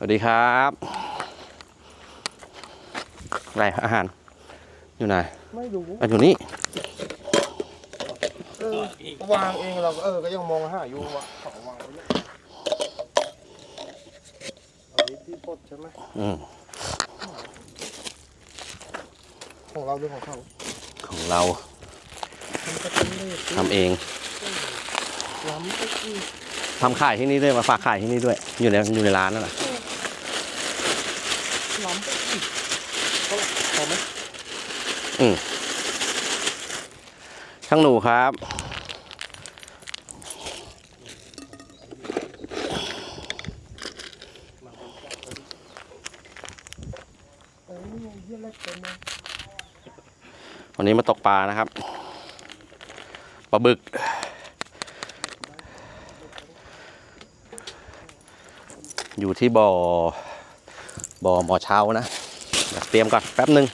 สวัสดีครับอะไรอาหาร อยู่ไหนไม่รู้อะอยู่นี่เออวางเองเราก็เออก็ยังมองหาอยู่ว่าเขาวางไว้เนี่ยเอาไว้ที่ปลดใช่ไหมอืมของเราหรือของเขาของเรามันก็เป็นเลขทำเองล้ำไปอีกทำขายที่นี่ด้วยมาฝากขายที่นี่ด้วย อยู่ในอยู่ในร้านนั่นแหละ ล้ำไปอีกก็พอไหมอืมช่างหนูครับ วันนี้มาตกปลานะครับปลาบึก อยู่ที่บ่อ บ่อหมอเช้านะเตรียมก่อนแป๊บหนึ่ง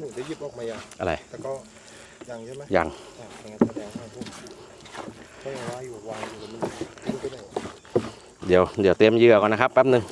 หนูได้หยิบออกมายังอะไรแต่ก็ยังใช่ไหมยัง อะอย่างนั้นแสดงว่าพวกก็ยังว่าอยู่วางอยู่แล้วมันไม่รู้ไปไหนเดี๋ยว เดี๋ยวเตรียมเหยื่อก่อนนะครับแป๊บหนึ่ง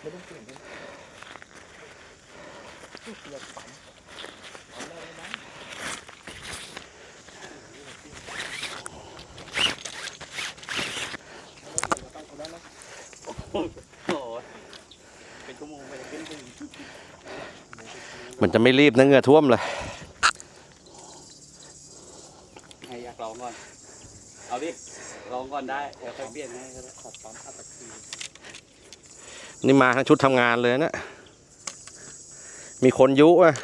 ไม่ต้องเปลี่ยนเลยเปลี่ยนปั๊มเอาได้ไหมเอาได้ไหม โอ้โหเป็นชั่วโมงไปขึ้นถึง มันจะไม่รีบนะเหงื่อท่วมเลยใครอยากลองก่อน เอาดิ ลองก่อนได้เดี๋ยวค่อยเปลี่ยนให้ก็ได้ขอบปั๊มอัตคีนี่มาทั้งชุดทำงานเลยนะ มีคนยุอะ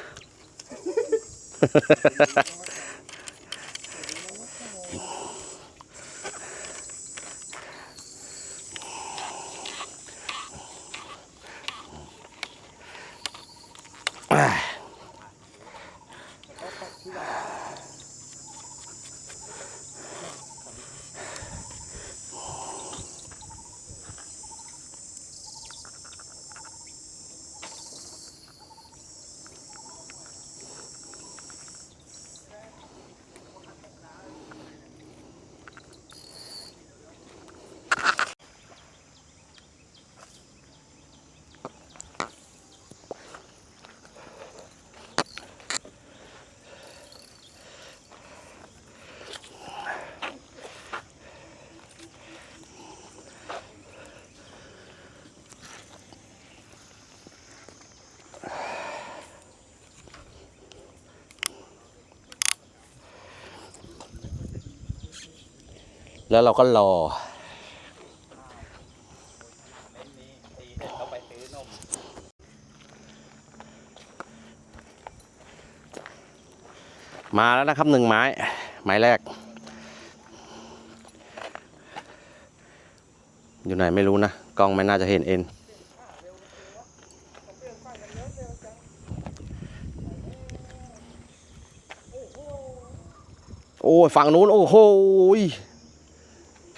Ah. แล้วเราก็รอ มาแล้วนะครับหนึ่งไม้ ไม้แรก อยู่ไหนไม่รู้นะ กล้องไม่น่าจะเห็นเอ็นโอ้ยฝั่งนู้น โอ้โห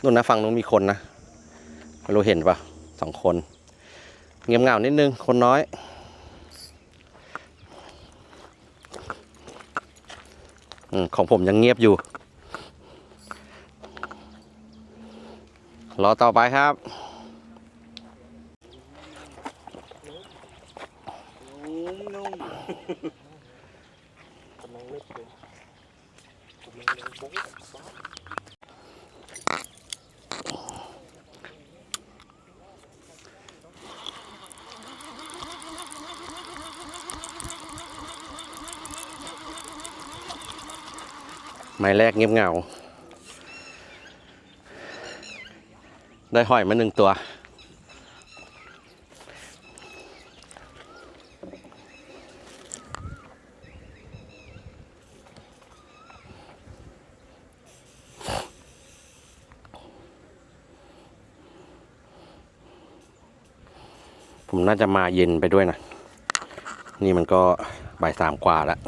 นู่นนะฝั่งนู้นมีคนนะไม่รู้เห็นปะสองคน เงียบเงานิดนึง คนน้อยอของผมยังเงียบอยู่ รอต่อไปครับ ไม้แรกเงียบเงา ได้หอยมาหนึ่งตัว ผมน่าจะมาเย็นไปด้วยนะ นี่มันก็บ่ายสามกว่าแล้ว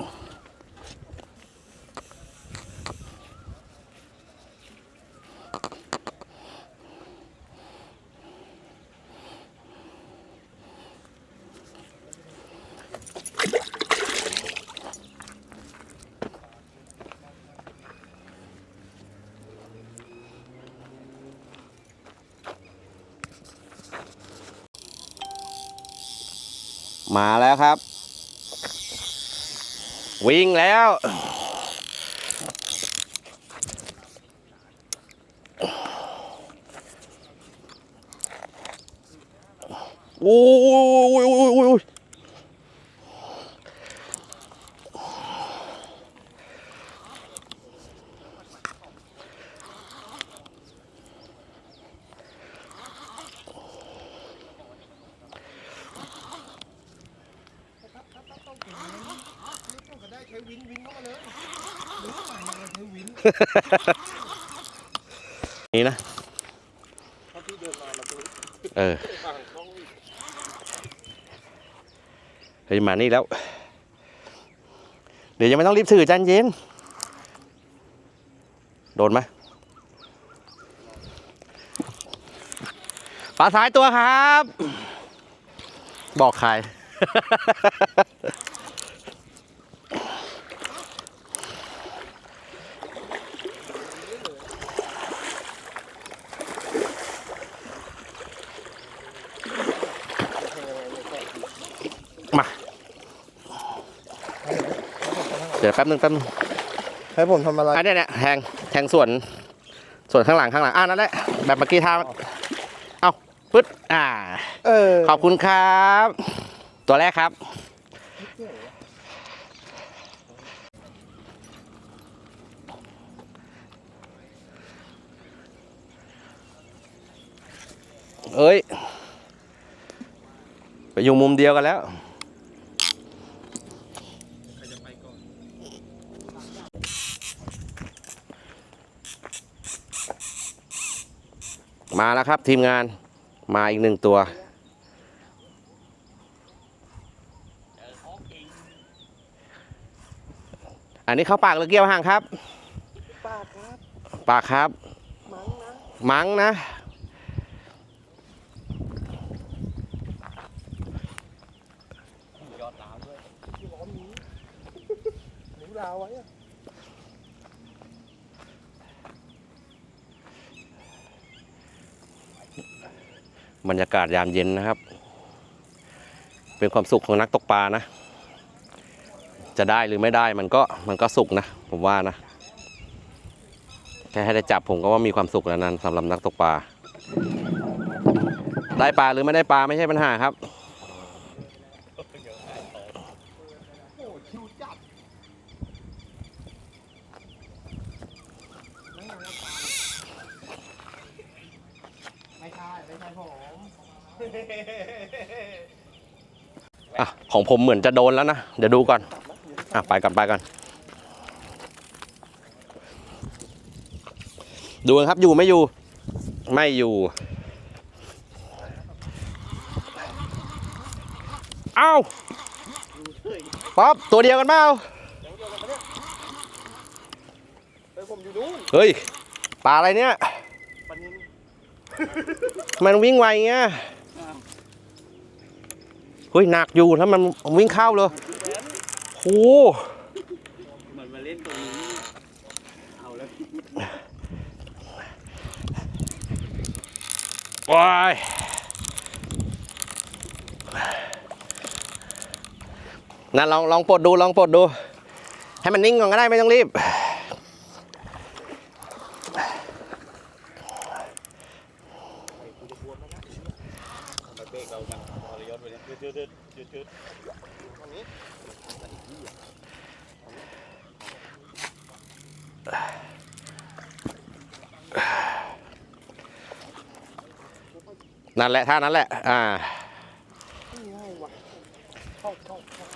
มาแล้วครับ วิ่งแล้ว โอ้ยโอ้ยโอ้ยโอ้ยโอ้ย นี่นะเออเฮ้ยมานี่แล้ว เดี๋ยวยังไม่ต้องรีบถือใจเย็น โดนไหมปลาสายตัวครับ บอกใคร มา เดี๋ยวแป๊บนึงแป๊บนึงให้ผมทำอะไรอันเนี้ยเนี่ยแทงแทงส่วน ส่วนข้างหลังข้างหลังอ่านั่นแหละแบบเมื่อกี้ท่าเอาปึ๊ดอ่า เออขอบคุณครับ ตัวแรกครับ เอ้ย ไปอยู่มุมเดียวกันแล้ว มาแล้วครับทีมงานมาอีกหนึ่งตัว อันนี้เข้าปากหรือเกี่ยวห่างครับ ปากครับ ปากครับ มั้งนะ มั้งนะ ยอดน้ำด้วย ที่ล้อมนี้นิ้วลาวไว้อะ บรรยากาศยามเย็นนะครับ เป็นความสุขของนักตกปลานะ จะได้หรือไม่ได้มันก็มันก็สุขนะ ผมว่านะ แค่ให้ได้จับผมก็ว่ามีความสุขแล้วนั้นสำหรับนักตกปลา ได้ปลาหรือไม่ได้ปลาไม่ใช่ปัญหาครับ โอ้ชิวจัดนั่งงานกับปลา ไม่ใช่ผม อะของผมเหมือนจะโดนแล้วนะ เดี๋ยวดูก่อน อะไปก่อนไปก่อนดูครับอยู่ไม่อยู่ ไม่อยู่เอ้าป๊อปตัวเดียวกันเปล่าเฮ้ยผมอยู่นู้นเฮ้ยปลาอะไรเนี่ย มันวิ่งไวเงี้ยเฮ้ยหนักอยู่แล้วมันวิ่งเข้าเลยโอ้มันมาเล่นตรงนี้เอาแล้วว้ายนั่นลองลองปลดดูลองปลดดู ให้มันนิ่งก่อนก็ได้ไม่ต้องรีบ ทำไมเราจันพอระยศไปเนี่ยจุดยืดยืดยืดตรงนี้นั่นแหละท่านั้นแหละ อ่า นี่ง่ายวะเข้าเข้าเข้า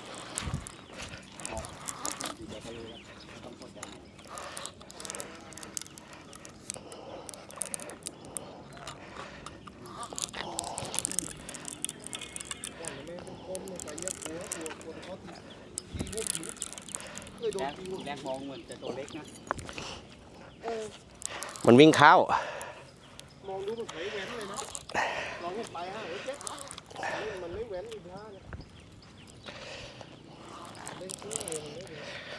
น แรกมองเหมือนจะตัวเล็กนะมันวิ่งเข้า มองดูมันไม่แว้นเลยนะลองให้ไปฮะเฮ้ยเจ๊นี่มันไม่แว้นอีกท่าเนี่ยเล่นเชื่อเลยมันไม่แว้น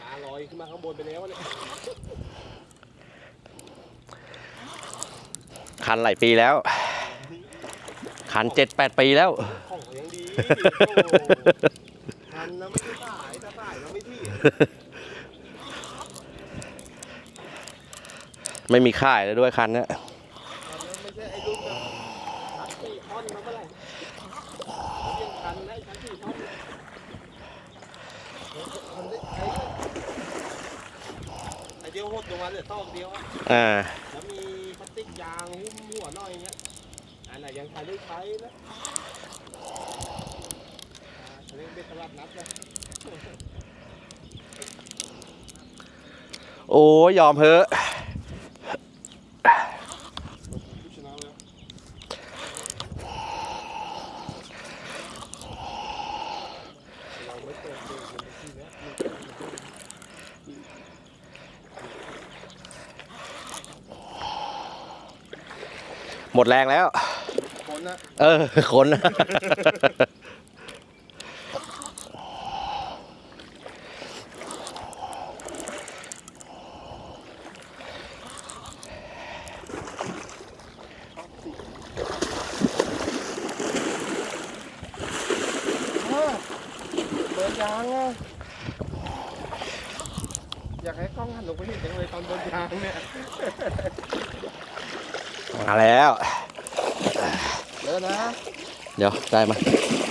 ตาลอย ขึ้นมาข้างบนไปแล้วเนี่ยคันหลายปีแล้ว คันเจ็ดแปดปีแล้ว ของเขายังดีทันนะไม่ใช่สายถ้าสายเราไม่ที่ไม่มีค่ายแล้วด้วยคันเนี้ย ทันนะไม่ใช่ไอ้ลูกแบบชักสี่ท่อนมาเมื่อไหร่ยังทันนะไอ้ชักสี่ท่อนเนี่ยทันได้ไอ้ไอ้เดียวหดลงมาเหลือตอกเดียวอะอ่าแล้วมีพลาสติกยางหุ้มหัวหน่อยอย่างเงี้ยอันไหนยังใช้ได้ใช้นะอ่าเขาเรียกเบ็ดตลับนัดนะโอ้ยยอมเพอะ ผู้ชนะแล้วเราไม่เปิดเกมเลยทีเนี้ย หมดแรงแล้วคนนะเออคนนะ เปิดยางอะอยากให้กล้องหันลงไปเห็นจังเลยตอนเดินยางเนี่ย มาแล้ว เยอะนะ เดี๋ยวได้มา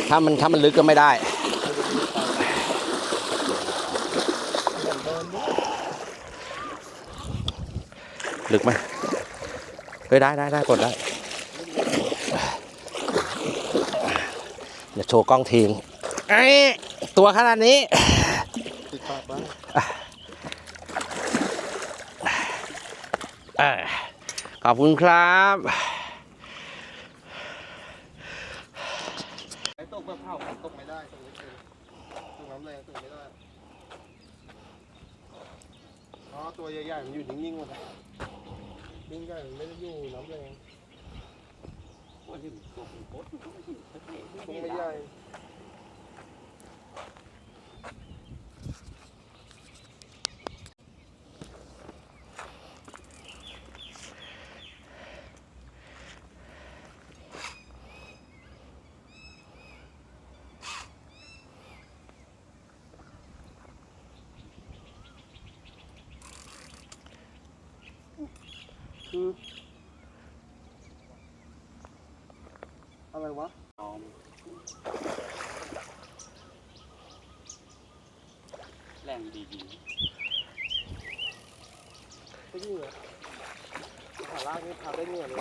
ถ้ามันถ้ามันลึกก็ไม่ได้ ลึกไหมเฮ้ยได้ได้ได้กดได้ เดี๋ยวโชว์กล้องทีงไอ้ตัวขนาดนี้ติดปากบ้างขอบคุณครับ ไอ้ ตกแบบเผาตกไม่ได้ตกไม่เป็นตกน้ำแรงตกไม่ได้อ๋อตัวใหญ่ๆมันอยู่นิ่งๆหมดเลยนิ่งๆมันไม่ได้อยู่น้ำแรงโอ้ยตัวผมโคตรตรงไม่ใหญ่ ออะไรวะน้องแรงดีดีไม่เหงื่อขาล่างนี่พาได้เหงื่อเลย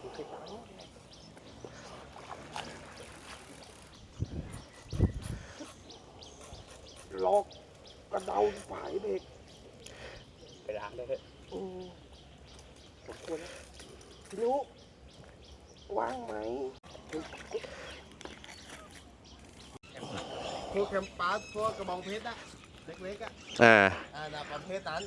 ดูสิครับลอกกระเดาฝายเด็ก ไปล้างได้เถอะอืมผมควรนะพี่นุว่างไหมพวกแคมปัสพวกกระบองเพชรอะเล็กๆอะอ่าอ่านะประเภทนั้น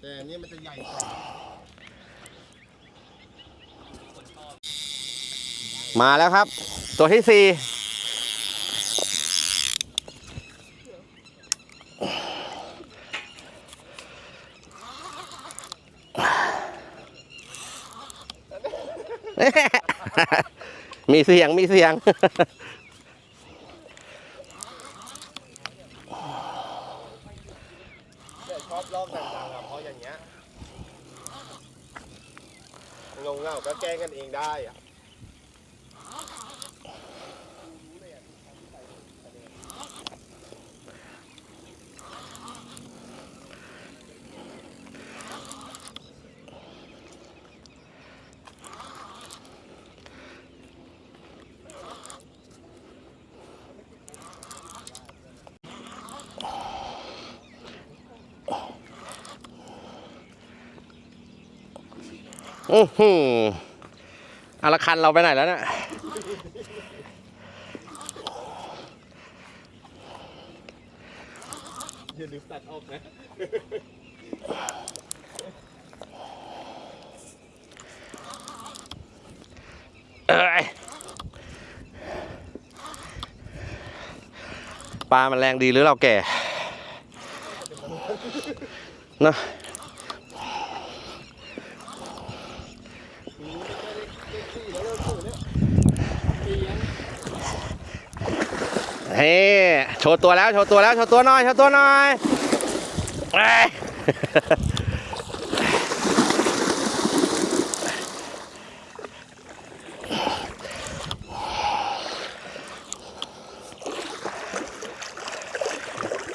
แต่อันนี่มันจะใหญ่กว่ามาแล้วครับ ตัวที่สี่ มีเสียงมีเสียง แต่ชอบลอกต่างๆอะเพราะอย่างเงี้ยงงเงาก็แกล้งกันเองได้อะ อื้อหือาละคันเราไปไหนแล้วเนี่ยอย่าลืมตัดออกนะเอ้ยปลามันแรงดีหรือเราแก่นะ เฮ้โชว์ตัวแล้วโชว์ตัวแล้วโชว์ตัวหน่อยโชว์ตัวหน่อยเอ้ย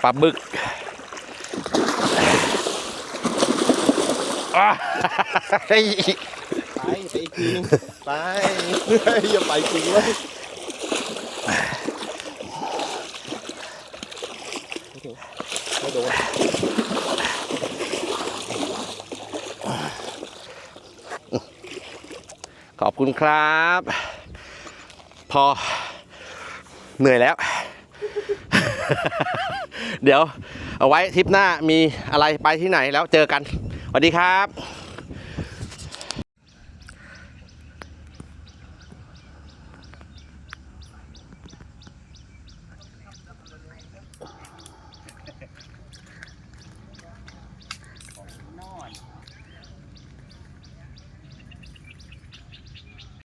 ปลาบึกอะเฮ้ยไปไปอีกทีนึงไปอย่าไปจริงเว้ยไม่โดน ขอบคุณครับ พอเหนื่อยแล้ว เดี๋ยวเอาไว้ทริปหน้ามีอะไรไปที่ไหนแล้วเจอกันสวัสดีครับ